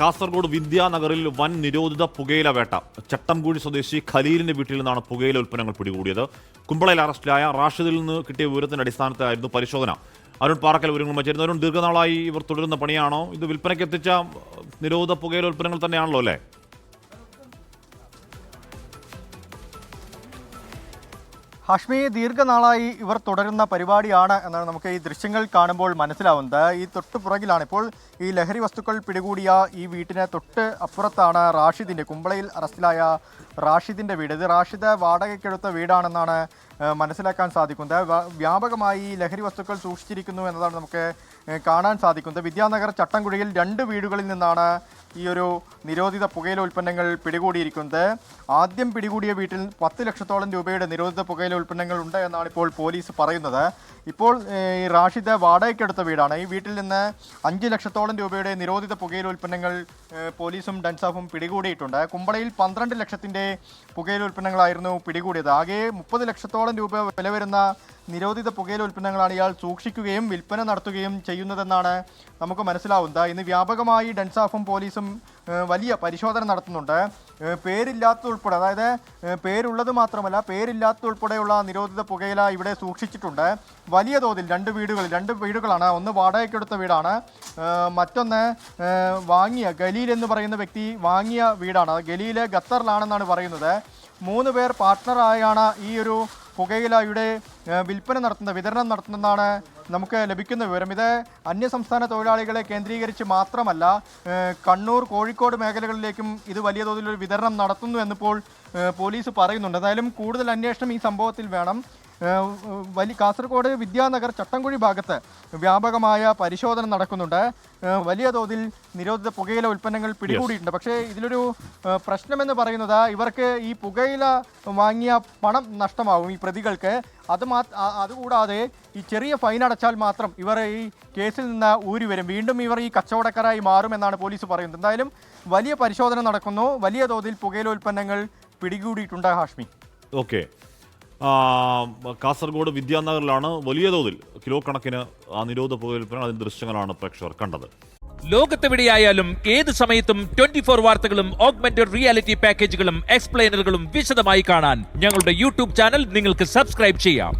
കാസർഗോഡ് വിദ്യാനഗറിൽ വൻ നിരോധിത പുകയില വേട്ട. ചട്ടംകുഴി സ്വദേശി ഖലീലിന്റെ വീട്ടിൽ നിന്നാണ് പുകയില ഉൽപ്പന്നങ്ങൾ പിടികൂടിയത്. കുമ്പളയിൽ അറസ്റ്റിലായ റാഷിദിൽ നിന്ന് കിട്ടിയ വിവരത്തിന്റെ അടിസ്ഥാനത്തിലായിരുന്നു പരിശോധന. അരുൺ പാറക്കൽ വിവരങ്ങളുമായി ചേരുന്നു അരുൺ ദീർഘനാളായി ഇവർ തുടരുന്ന പണിയാണോ? ഇത് വിൽപ്പനയ്ക്ക് എത്തിച്ച നിരോധിത പുകയില ഉൽപ്പന്നങ്ങൾ തന്നെയാണല്ലോ അല്ലേ? ഹാഷ്മി ദീർഘനാളായി ഇവർ തുടരുന്ന പരിപാടിയാണ് എന്നാണ് നമുക്ക് ഈ ദൃശ്യങ്ങൾ കാണുമ്പോൾ മനസ്സിലാവുന്നത്. ഈ തൊട്ട് പുറകിലാണ് ഇപ്പോൾ ഈ ലഹരി വസ്തുക്കൾ പിടികൂടിയ ഈ വീട്ടിന് തൊട്ട് അപ്പുറത്താണ് റാഷിദിന്റെ കുമ്പളയിൽ അറസ്റ്റിലായ റാഷിദിന്റെ വീട്. ഇത് റാഷിദ് വാടകയ്ക്കെടുത്ത വീടാണെന്നാണ് മനസ്സിലാക്കാൻ സാധിക്കുന്നത്. വ്യാപകമായി ലഹരി വസ്തുക്കൾ സൂക്ഷിച്ചിരിക്കുന്നു എന്നതാണ് നമുക്ക് കാണാൻ സാധിക്കുന്നത്. വിദ്യാനഗർ ചട്ടംകുഴിയിൽ രണ്ട് വീടുകളിൽ നിന്നാണ് ഈ ഒരു നിരോധിത പുകയില ഉൽപ്പന്നങ്ങൾ പിടികൂടിയിരിക്കുന്നത്. ആദ്യം പിടികൂടിയ വീട്ടിൽ പത്ത് ലക്ഷത്തോളം രൂപയുടെ നിരോധിത പുകയില ഉൽപ്പന്നങ്ങൾ ഉണ്ട് എന്നാണ് ഇപ്പോൾ പോലീസ് പറയുന്നത്. ഇപ്പോൾ ഈ റാഷിദ് വാടകയ്ക്കെടുത്ത വീടാണ്. ഈ വീട്ടിൽ നിന്ന് അഞ്ച് ലക്ഷത്തോളം രൂപയുടെ നിരോധിത പുകയില ഉൽപ്പന്നങ്ങൾ പോലീസും ഡൻസാഫും പിടികൂടിയിട്ടുണ്ട്. കുമ്പളയിൽ പന്ത്രണ്ട് ലക്ഷത്തിന്റെ പുകയില ഉൽപ്പന്നങ്ങളായിരുന്നു പിടികൂടിയത്. ആകെ മുപ്പത് ലക്ഷത്തോളം രൂപ വില വരുന്ന നിരോധിത പുകയില ഉൽപ്പന്നങ്ങളാണ് ഇയാൾ സൂക്ഷിക്കുകയും വിൽപ്പന നടത്തുകയും ചെയ്യുന്നതെന്നാണ് നമുക്ക് മനസ്സിലാവുന്നത്. ഇന്ന് വ്യാപകമായി ഡൻസാഫും പോലീസും വലിയ പരിശോധന നടത്തുന്നുണ്ട്. പേരില്ലാത്തതുൾപ്പെടെ അതായത് പേരുള്ളത് മാത്രമല്ല പേരില്ലാത്ത ഉൾപ്പെടെയുള്ള നിരോധിത പുകയില ഇവിടെ സൂക്ഷിച്ചിട്ടുണ്ട്. വലിയ തോതിൽ രണ്ട് വീടുകളിൽ രണ്ട് വീടുകളാണ്. ഒന്ന് വാടകയ്ക്കെടുത്ത വീടാണ്. മറ്റൊന്ന് വാങ്ങിയ ഗലീൽ എന്ന് പറയുന്ന വ്യക്തി വാങ്ങിയ വീടാണ്. ഗലീൽ ഖത്തറിലാണെന്നാണ് പറയുന്നത്. മൂന്ന് പേർ പാർട്ട്ണറായാണ് ഈ ഒരു പുകയിലയുടെ വിൽപ്പന നടത്തുന്നത് വിതരണം നടത്തുന്നതെന്നാണ് നമുക്ക് ലഭിക്കുന്ന വിവരം. ഇത് അന്യസംസ്ഥാന തൊഴിലാളികളെ കേന്ദ്രീകരിച്ച് മാത്രമല്ല കണ്ണൂർ കോഴിക്കോട് മേഖലകളിലേക്കും ഇത് വലിയ തോതിലൊരു വിതരണം നടത്തുന്നു എന്നിപ്പോൾ പോലീസ് പറയുന്നുണ്ട്. എന്തായാലും കൂടുതൽ അന്വേഷണം ഈ സംഭവത്തിൽ വേണം. വലിയ കാസർഗോഡ് വിദ്യാനഗർ ചട്ടംകുഴി ഭാഗത്ത് വ്യാപകമായ പരിശോധന നടക്കുന്നുണ്ട്. വലിയ തോതിൽ നിരോധിത പുകയില ഉൽപ്പന്നങ്ങൾ പിടികൂടിയിട്ടുണ്ട്. പക്ഷേ ഇതിലൊരു പ്രശ്നമെന്ന് പറയുന്നത് ഇവർക്ക് ഈ പുകയില വാങ്ങിയ പണം നഷ്ടമാവും ഈ പ്രതികൾക്ക്. അത് മാ അതുകൂടാതെ ഈ ചെറിയ ഫൈൻ അടച്ചാൽ മാത്രം ഇവർ ഈ കേസിൽ നിന്ന് ഊരി വരും. വീണ്ടും ഇവർ ഈ കച്ചവടക്കാരായി മാറുമെന്നാണ് പോലീസ് പറയുന്നത്. എന്തായാലും വലിയ പരിശോധന നടക്കുന്നു. വലിയ തോതിൽ പുകയില ഉൽപ്പന്നങ്ങൾ പിടികൂടിയിട്ടുണ്ട് ഹാഷ്മി. ഓക്കെ കാസർഗോഡ് വിദ്യാനഗറിലാണ് വലിയ തോതിൽ കിലോ കണക്കിന് ആ നിരോധ പുകവലിപ്പന അതിന്റെ ദൃശ്യങ്ങളാണ് പ്രേക്ഷകർ കണ്ടത്. ലോകത്തെവിടെയായാലും ഏത് സമയത്തും ട്വന്റി ഫോർ വാർത്തകളും ഓഗ്മെന്റഡ് റിയാലിറ്റി പാക്കേജുകളും എക്സ്പ്ലെയിനറുകളും വിശദമായി കാണാൻ ഞങ്ങളുടെ യൂട്യൂബ് ചാനൽ നിങ്ങൾക്ക് സബ്സ്ക്രൈബ് ചെയ്യാം.